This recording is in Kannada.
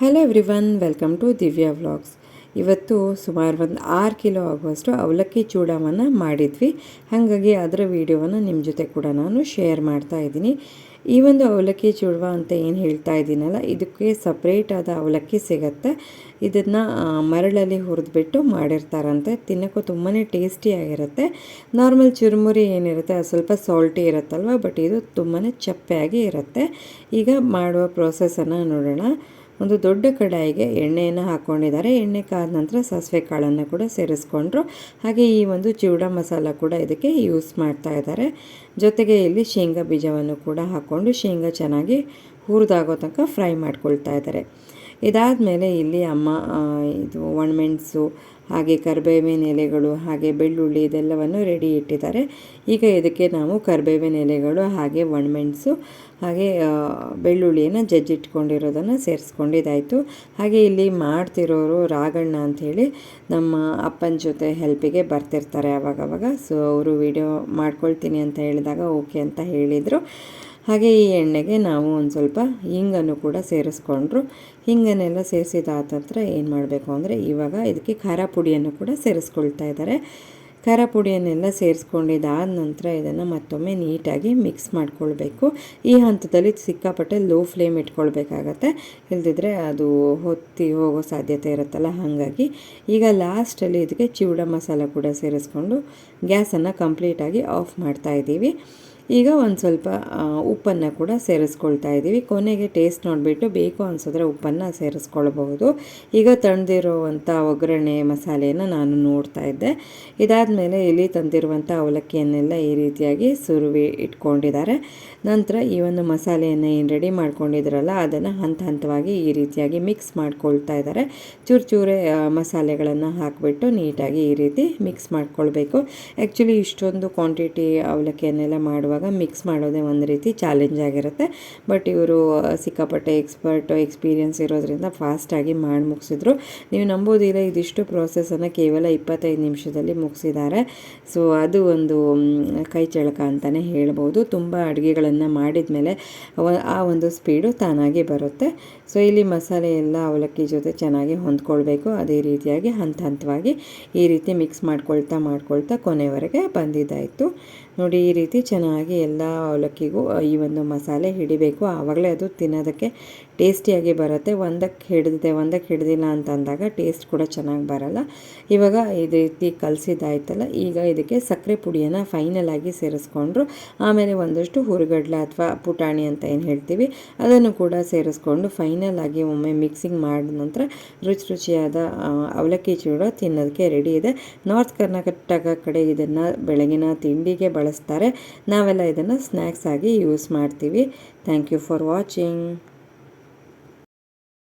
Hello everyone welcome to Divya vlogs ಇವತ್ತು ಸುಮಾರು ಒಂದು ಆರು ಕಿಲೋ ಆಗುವಷ್ಟು ಅವಲಕ್ಕಿ ಚೂಡವನ್ನು ಮಾಡಿದ್ವಿ. ಹಾಗಾಗಿ ಅದರ ವಿಡಿಯೋವನ್ನು ನಿಮ್ಮ ಜೊತೆ ಕೂಡ ನಾನು ಶೇರ್ ಮಾಡ್ತಾ ಇದ್ದೀನಿ. ಈ ಒಂದು ಅವಲಕ್ಕಿ ಚೂಡವ ಅಂತ ಏನು ಹೇಳ್ತಾ ಇದ್ದೀನಲ್ಲ, ಇದಕ್ಕೆ ಸಪ್ರೇಟಾದ ಅವಲಕ್ಕಿ ಸಿಗತ್ತೆ. ಇದನ್ನು ಮರಳಲ್ಲಿ ಹುರಿದ್ಬಿಟ್ಟು ಮಾಡಿರ್ತಾರಂತೆ. ತಿನ್ನೋಕ್ಕೂ ತುಂಬಾ ಟೇಸ್ಟಿಯಾಗಿರುತ್ತೆ ನಾರ್ಮಲ್ ಚುರುಮುರಿ ಏನಿರುತ್ತೆ, ಅದು ಸ್ವಲ್ಪ ಸಾಲ್ಟಿ ಇರುತ್ತಲ್ವ ಬಟ್ ಇದು ತುಂಬಾ ಚಪ್ಪೆಯಾಗಿ ಇರುತ್ತೆ. ಈಗ ಮಾಡುವ ಪ್ರೋಸೆಸನ್ನು ನೋಡೋಣ. ಒಂದು ದೊಡ್ಡ ಕಡಾಯಿಗೆ ಎಣ್ಣೆಯನ್ನು ಹಾಕ್ಕೊಂಡಿದ್ದಾರೆ ಎಣ್ಣೆ ಕಾದ ನಂತರ ಸಾಸಿವೆ ಕಾಳನ್ನು ಕೂಡ ಸೇರಿಸ್ಕೊಂಡ್ರು. ಹಾಗೆ ಈ ಒಂದು ಚಿವಡ ಮಸಾಲ ಕೂಡ ಇದಕ್ಕೆ ಯೂಸ್ ಮಾಡ್ತಾ ಇದ್ದಾರೆ. ಜೊತೆಗೆ ಇಲ್ಲಿ ಶೇಂಗಾ ಬೀಜವನ್ನು ಕೂಡ ಹಾಕ್ಕೊಂಡು ಶೇಂಗಾ ಚೆನ್ನಾಗಿ ಹುರಿದಾಗೋ ತನಕ ಫ್ರೈ ಮಾಡ್ಕೊಳ್ತಾ ಇದ್ದಾರೆ. ಇದಾದ ಮೇಲೆ ಇಲ್ಲಿ ಅಮ್ಮ ಇದು ಒಣಮೆಣಸು ಹಾಗೆ ಕರಿಬೇವಿನ ಎಲೆಗಳು, ಹಾಗೆ ಬೆಳ್ಳುಳ್ಳಿ ಇದೆಲ್ಲವನ್ನು ರೆಡಿ ಇಟ್ಟಿದ್ದಾರೆ. ಈಗ ಇದಕ್ಕೆ ನಾವು ಕರಿಬೇವಿನ ಎಲೆಗಳು, ಹಾಗೆ ಒಣಮೆಣಸು ಹಾಗೆ ಬೆಳ್ಳುಳ್ಳಿಯನ್ನು ಜಜ್ಜಿಟ್ಕೊಂಡಿರೋದನ್ನು ಸೇರಿಸ್ಕೊಂಡಿದ್ದಾಯಿತು. ಹಾಗೆ ಇಲ್ಲಿ ಮಾಡ್ತಿರೋರು ರಾಗಣ್ಣ ಅಂಥೇಳಿ ನಮ್ಮ ಅಪ್ಪನ ಜೊತೆ ಹೆಲ್ಪಿಗೆ ಬರ್ತಿರ್ತಾರೆ ಆವಾಗವಾಗ. ಸೊ ಅವರು ವಿಡಿಯೋ ಮಾಡ್ಕೊಳ್ತೀನಿ ಅಂತ ಹೇಳಿದಾಗ ಓಕೆ ಅಂತ ಹೇಳಿದರು. ಹಾಗೆ ಈ ಎಣ್ಣೆಗೆ ನಾವು ಒಂದು ಸ್ವಲ್ಪ ಹಿಂಗನ್ನು ಕೂಡ ಸೇರಿಸ್ಕೊಂಡ್ರು. ಹಿಂಗನ್ನೆಲ್ಲ ಸೇರಿಸಿದಾದ ನಂತರ ಏನು ಮಾಡಬೇಕು ಅಂದರೆ ಇವಾಗ ಇದಕ್ಕೆ ಖಾರ ಪುಡಿಯನ್ನು ಕೂಡ ಸೇರಿಸ್ಕೊಳ್ತಾ ಇದ್ದಾರೆ. ಖಾರ ಪುಡಿಯನ್ನೆಲ್ಲ ಸೇರಿಸ್ಕೊಂಡಿದ್ದಾದ ನಂತರ ಇದನ್ನು ಮತ್ತೊಮ್ಮೆ ನೀಟಾಗಿ ಮಿಕ್ಸ್ ಮಾಡ್ಕೊಳ್ಬೇಕು. ಈ ಹಂತದಲ್ಲಿ ಸಿಕ್ಕಾಪಟ್ಟೆ ಲೋ ಫ್ಲೇಮ್ ಇಟ್ಕೊಳ್ಬೇಕಾಗತ್ತೆ. ಇಲ್ದಿದ್ರೆ ಅದು ಹೊತ್ತಿ ಹೋಗೋ ಸಾಧ್ಯತೆ ಇರುತ್ತಲ್ಲ ಹಾಗಾಗಿ ಈಗ ಲಾಸ್ಟಲ್ಲಿ ಇದಕ್ಕೆ ಚಿವಡ ಮಸಾಲ ಕೂಡ ಸೇರಿಸ್ಕೊಂಡು ಗ್ಯಾಸನ್ನು ಕಂಪ್ಲೀಟಾಗಿ ಆಫ್ ಮಾಡ್ತಾ ಇದ್ದೀವಿ. ಈಗ ಒಂದು ಸ್ವಲ್ಪ ಉಪ್ಪನ್ನು ಕೂಡ ಸೇರಿಸ್ಕೊಳ್ತಾ ಇದ್ದೀವಿ ಕೊನೆಗೆ ಟೇಸ್ಟ್ ನೋಡಿಬಿಟ್ಟು ಬೇಕು ಅನಿಸಿದ್ರೆ ಉಪ್ಪನ್ನು ಸೇರಿಸ್ಕೊಳ್ಬಹುದು. ಈಗ ತಂದಿರುವಂಥ ಒಗ್ಗರಣೆ ಮಸಾಲೆಯನ್ನು ನಾನು ನೋಡ್ತಾ ಇದ್ದೆ. ಇದಾದಮೇಲೆ ಇಲ್ಲಿ ತಂದಿರುವಂಥ ಅವಲಕ್ಕಿಯನ್ನೆಲ್ಲ ಈ ರೀತಿಯಾಗಿ ಸುರುವಿ ಇಟ್ಕೊಂಡಿದ್ದಾರೆ. ನಂತರ ಈ ಒಂದು ಮಸಾಲೆಯನ್ನು ಏನು ರೆಡಿ ಮಾಡ್ಕೊಂಡಿದ್ರಲ್ಲ, ಅದನ್ನು ಹಂತ ಹಂತವಾಗಿ ಈ ರೀತಿಯಾಗಿ ಮಿಕ್ಸ್ ಮಾಡ್ಕೊಳ್ತಾ ಇದ್ದಾರೆ. ಚೂರು ಚೂರೆ ಮಸಾಲೆಗಳನ್ನು ಹಾಕಿಬಿಟ್ಟು ನೀಟಾಗಿ ಈ ರೀತಿ ಮಿಕ್ಸ್ ಮಾಡ್ಕೊಳ್ಬೇಕು. ಆ್ಯಕ್ಚುಲಿ ಇಷ್ಟೊಂದು ಕ್ವಾಂಟಿಟಿ ಅವಲಕ್ಕಿಯನ್ನೆಲ್ಲ ಮಾಡುವ ಮಿಕ್ಸ್ ಮಾಡೋದೇ ಒಂದು ರೀತಿ ಚಾಲೆಂಜ್ ಆಗಿರುತ್ತೆ. ಬಟ್ ಇವರು ಸಿಕ್ಕಾಪಟ್ಟೆ ಎಕ್ಸ್ಪರ್ಟ್ ಎಕ್ಸ್ಪೀರಿಯನ್ಸ್ ಇರೋದ್ರಿಂದ ಫಾಸ್ಟಾಗಿ ಮಾಡಿ ಮುಗಿಸಿದ್ರು. ನೀವು ನಂಬೋದಿಲ್ಲ, ಇದಿಷ್ಟು ಪ್ರೋಸೆಸನ್ನು ಕೇವಲ ಇಪ್ಪತ್ತೈದು ನಿಮಿಷದಲ್ಲಿ ಮುಗಿಸಿದ್ದಾರೆ. ಸೊ ಅದು ಒಂದು ಕೈ ಚಳಕ ಅಂತಲೇ ಹೇಳ್ಬೋದು. ತುಂಬ ಅಡುಗೆಗಳನ್ನು ಮಾಡಿದ ಮೇಲೆ ಆ ಒಂದು ಸ್ಪೀಡು ತಾನಾಗಿ ಬರುತ್ತೆ. ಸೊ ಇಲ್ಲಿ ಮಸಾಲೆ ಎಲ್ಲ ಅವಲಕ್ಕಿ ಜೊತೆ ಚೆನ್ನಾಗಿ ಹೊಂದ್ಕೊಳ್ಬೇಕು. ಅದೇ ರೀತಿಯಾಗಿ ಹಂತ ಹಂತವಾಗಿ ಈ ರೀತಿ ಮಿಕ್ಸ್ ಮಾಡ್ಕೊಳ್ತಾ ಮಾಡ್ಕೊಳ್ತಾ ಕೊನೆವರೆಗೆ ಬಂದಿದ್ದಾಯಿತು. ನೋಡಿ, ಈ ರೀತಿ ಚೆನ್ನಾಗಿ ಎಲ್ಲ ಅವಲಕ್ಕಿಗೂ ಈ ಒಂದು ಮಸಾಲೆ ಹಿಡಿಬೇಕು. ಆವಾಗಲೇ ಅದು ತಿನ್ನೋದಕ್ಕೆ ಟೇಸ್ಟಿಯಾಗಿ ಬರುತ್ತೆ. ಒಂದಕ್ಕೆ ಹಿಡಿದಿದೆ, ಒಂದಕ್ಕೆ ಹಿಡಿದಿಲ್ಲ ಅಂತ ಅಂದಾಗ ಟೇಸ್ಟ್ ಕೂಡ ಚೆನ್ನಾಗಿ ಬರಲ್ಲ. ಇವಾಗ ಇದೇ ರೀತಿ ಕಲಸಿದ್ದಾಯ್ತಲ್ಲ, ಈಗ ಇದಕ್ಕೆ ಸಕ್ಕರೆ ಪುಡಿಯನ್ನು ಫೈನಲ್ ಆಗಿ ಸೇರಿಸ್ಕೊಂಡ್ರು. ಆಮೇಲೆ ಒಂದಷ್ಟು ಹುರುಗಡ್ಲೆ ಅಥವಾ ಪುಟಾಣಿ ಅಂತ ಏನು ಹೇಳ್ತೀವಿ, ಅದನ್ನು ಕೂಡ ಸೇರಿಸ್ಕೊಂಡು ಫೈನಲ್ ಆಗಿ ಒಮ್ಮೆ ಮಿಕ್ಸಿಂಗ್ ಮಾಡಿದ ನಂತರ ರುಚಿ ರುಚಿಯಾದ ಅವಲಕ್ಕಿ ಚೂಡ ತಿನ್ನೋದಕ್ಕೆ ರೆಡಿ ಇದೆ. ನಾರ್ತ್ ಕರ್ನಾಟಕ ಕಡೆ ಇದನ್ನು ಬೆಳಗಿನ ತಿಂಡಿಗೆ ಬಳಸ್ತಾರೆ. ನಾವೆಲ್ಲ ಇದನ್ನು ಸ್ನ್ಯಾಕ್ಸ್ ಆಗಿ ಯೂಸ್ ಮಾಡ್ತೀವಿ. Thank you for watching